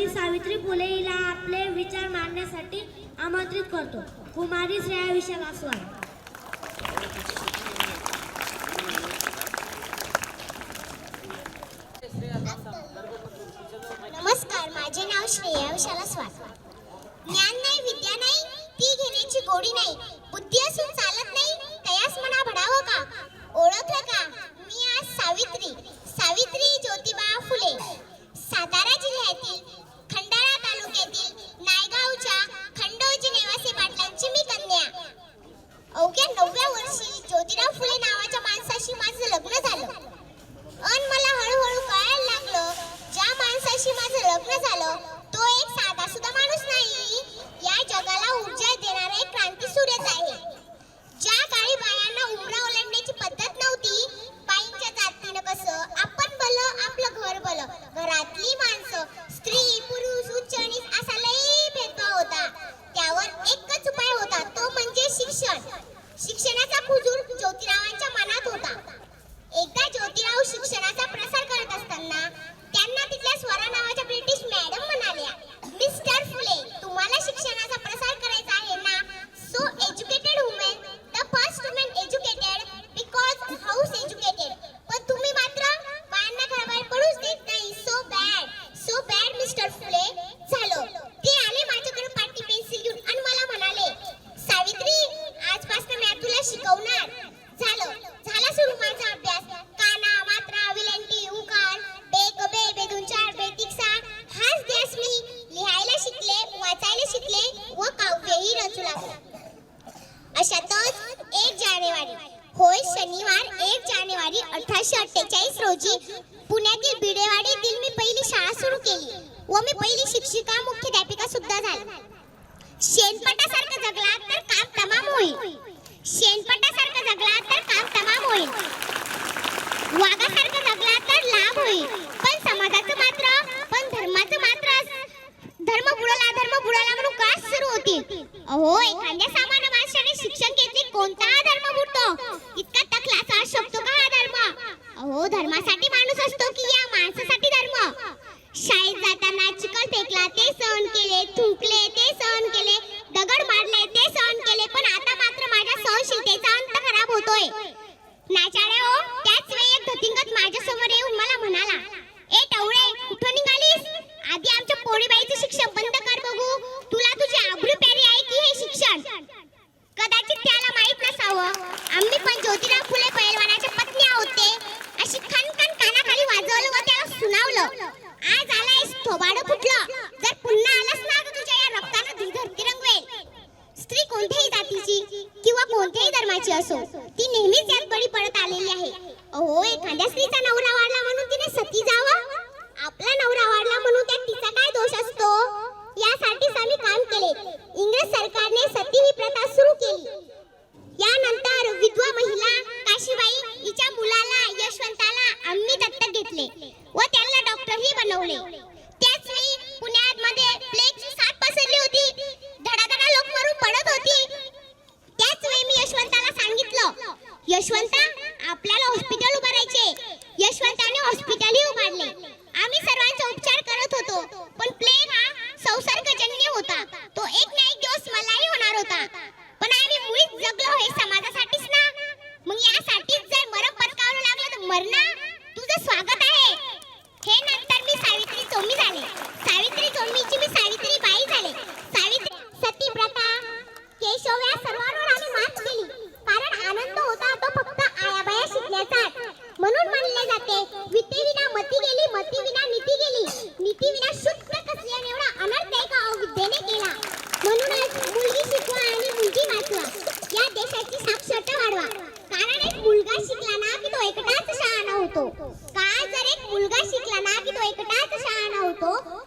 माजी सावित्री फुले हिला आपले विचार मांडण्यासाठी आमंत्रित करतो. कुमारी श्रेया विशाल आसवाल नमस्कार माझे नाव श्रेया विशाल स्वाद. ज्ञान नाही विद्या नाही ती घेण्याची गोडी नाही. बुद्धी असून चालत नाही तयास म्हणा भडावं का? एक जानेवारी. होय शनिवार एक जानेवारी अठराशे अठ्ठेचाळीस रोजी पुण्यातील बिडेवाडीतील मी पहिली शाळा सुरू केली व मी पहिली शिक्षिका मुख्याध्यापिका सुद्धा झाली. शेणपटासारखं जगला तर काम तमाम होईल. शेणपटासारखं जगला तर काम तमाम होईल. वाघासारखं जगला तर लाभ होईल. पण समाजाचं मात्र पण धर्माचं मात्र धर्म बुडाला धर्म बुडाला म्हणून का सुरू होतील? अहो एखाद्या सामान्य कोणता धर्म बुडतो? इतका तकलाचा शकतो का हा धर्म अहो धर्मासाठी माणूस असतो की या माणसासाठी धर्म? शाळेत जाताना चिकल फेकला ते सहन केले. थुंकले ते सहन केले. दगड मारले ते सहन केले. पण आता मात्र माझ्या सहनशीलतेचा अंत खराब होतोय. नाचाड्या हो त्याच वेळी एक धतिंगत माझ्यासमोर येऊन मला म्हणाला ए टवळे कुठं निघालीस? आधी आमच्या पोळीबाईची शिक्षा बंद कर बघू तुला तुझी आबरू प्यारी आहे की हे शिक्षण कदाचित त्याला माहीत नसावं आम्ही पण ज्योतिराव फुले पहिलवानाच्या पत्नी होते. ते अशी खणखण कानाखाली वाजवलं व त्याला सुनावलं. आज आलायस थोबाडं फुटलं. जर पुन्हा आलास ना तर तुझ्या या रक्तानं धी धरती रंगवेल स्त्री कोणत्याही जातीची किंवा कोणत्याही धर्माची असो ती नेहमीच यात बळी पडत आलेली आहे. अहो एखाद्या स्त्रीचा नवरा बनवले. त्याच वेळी पुण्यात मध्ये प्लेगची साथ पसरली होती. धडाधडा लोक मरून पडत होती. त्याच वेळी मी यशवंताला सांगितलं यशवंता आपल्याला हॉस्पिटल उभारायचे यशवंताने हॉस्पिटलही उभारले. आम्ही सर्वांचा उपचार करत होतो पण प्लेग हा संसर्गजन्य होता. तो एक ना एक दिवस मलाही होणार होता. पण आम्ही मुळीच जगलो हे समाजासाठीच ना. मग यासाठीच जर मरण पत्कावलं लागलं तर मरणा? तुझं स्वागत नाही शिकला ना की तो एकटाच शहाणा होतो. काय जर एक मुलगा शिकला ना की तो एकटाच शहाणा होतो